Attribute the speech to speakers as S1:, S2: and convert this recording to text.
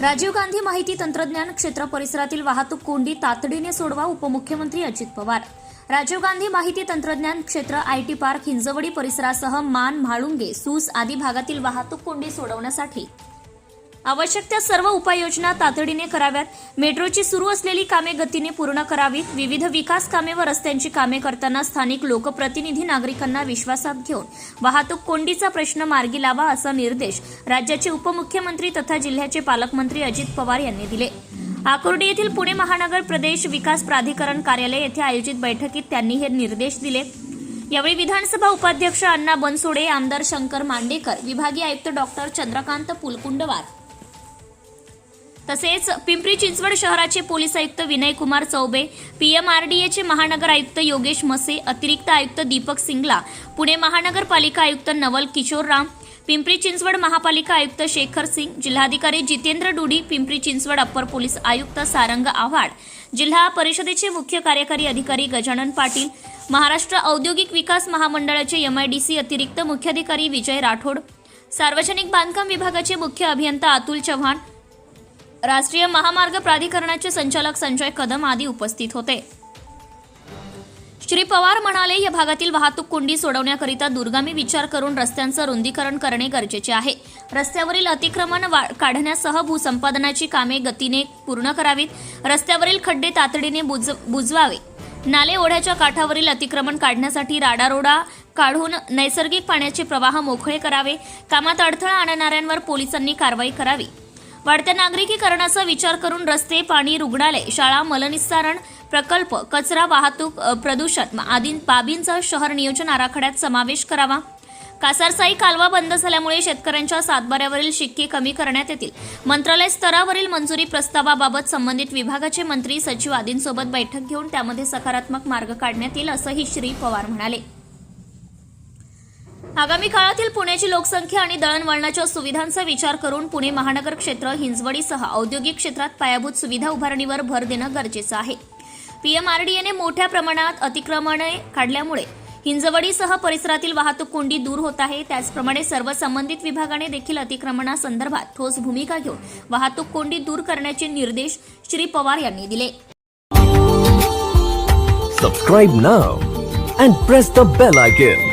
S1: राजीव गांधी माहिती तंत्रज्ञान क्षेत्र परिसरातील वाहतूक कोंडी तातडीने सोडवा उपमुख्यमंत्री अजित पवार. राजीव गांधी माहिती तंत्रज्ञान क्षेत्र आयटी पार्क हिंजवडी परिसरासह मान म्हाळुंगे सूस आदी भागातील वाहतूक कोंडी सोडवण्यासाठी आवश्यक त्या सर्व उपाययोजना तातडीने कराव्यात. मेट्रोची सुरू असलेली कामे गतीने पूर्ण करावीत. विविध विकास कामे व रस्त्यांची कामे करताना स्थानिक लोकप्रतिनिधी नागरिकांना विश्वासात घेऊन वाहतूक कोंडीचा प्रश्न मार्गी लावा असा निर्देश राज्याचे उपमुख्यमंत्री तथा जिल्ह्याचे पालकमंत्री अजित पवार यांनी दिले. आकुर्डी येथील पुणे महानगर प्रदेश विकास प्राधिकरण कार्यालय येथे आयोजित बैठकीत त्यांनी हे निर्देश दिले. यावेळी विधानसभा उपाध्यक्ष अण्णा बनसोडे आमदार शंकर मांडेकर विभागीय आयुक्त डॉक्टर चंद्रकांत पुलकुंडवार तसेच पिंपरी चिंचवड शहराचे पोलीस आयुक्त विनय कुमार चौबे पीएमआरडीएचे महानगर आयुक्त योगेश मसे अतिरिक्त आयुक्त दीपक सिंगला पुणे महानगरपालिका आयुक्त नवल किशोर राम पिंपरी चिंचवड महापालिका आयुक्त शेखर सिंग जिल्हाधिकारी जितेंद्र डुडी पिंपरी चिंचवड अप्पर पोलीस आयुक्त सारंग आव्हाड जिल्हा परिषदेचे मुख्य कार्यकारी अधिकारी गजानन पाटील महाराष्ट्र औद्योगिक विकास महामंडळाचे एमआयडीसी अतिरिक्त मुख्याधिकारी विजय राठोड सार्वजनिक बांधकाम विभागाचे मुख्य अभियंता अतुल चव्हाण राष्ट्रीय महामार्ग प्राधिकरणाचे संचालक संजय कदम आदी उपस्थित होते. श्री पवार म्हणाले या भागातील वाहतूक कोंडी सोडवण्याकरिता दुर्गामी विचार करून रस्त्यांचं रुंदीकरण करणे गरजेचे आहे. रस्त्यावरील अतिक्रमण वा- काढण्यासह भूसंपादनाची कामे गतीने पूर्ण करावीत. रस्त्यावरील खड्डे तातडीने बुज बुजवावे. नाले ओढ्याच्या काठावरील अतिक्रमण काढण्यासाठी राडारोडा काढून नैसर्गिक पाण्याचे प्रवाह मोकळे करावे. कामात अडथळा आणणाऱ्यांवर पोलिसांनी कारवाई करावी. वाढत्या नागरिकीकरणाचा विचार करून रस्ते पाणी रुग्णालय शाळा मलनिस्सारण प्रकल्प कचरा वाहतूक प्रदूषण आदी बाबींचा शहर नियोजन आराखड्यात समावेश करावा. कासारसाई कालवा बंद झाल्यामुळे शेतकऱ्यांच्या सातबाऱ्यावरील शिक्के कमी करण्यात येतील. मंत्रालय स्तरावरील मंजुरी प्रस्तावाबाबत संबंधित विभागाचे मंत्री सचिव आदींसोबत बैठक घेऊन त्यामध्ये सकारात्मक मार्ग काढण्यात येईल असंही श्री पवार म्हणाले. आगामी काळातील पुण्याची लोकसंख्या आणि दळणवळणाच्या सुविधांचा विचार करून पुणे महानगर क्षेत्र हिंजवडीसह औद्योगिक क्षेत्रात पायाभूत सुविधा उभारणीवर भर देणं गरजेचं आहे. पीएमआरडीएने मोठ्या प्रमाणात अतिक्रमणे काढल्यामुळे हिंजवडीसह परिसरातील वाहतूक कोंडी दूर होत आहे. त्याचप्रमाणे सर्व संबंधित विभागाने देखील अतिक्रमणासंदर्भात ठोस भूमिका घेऊन वाहतूक कोंडी दूर करण्याचे निर्देश श्री पवार यांनी दिले.
S2: Subscribe now and press the bell icon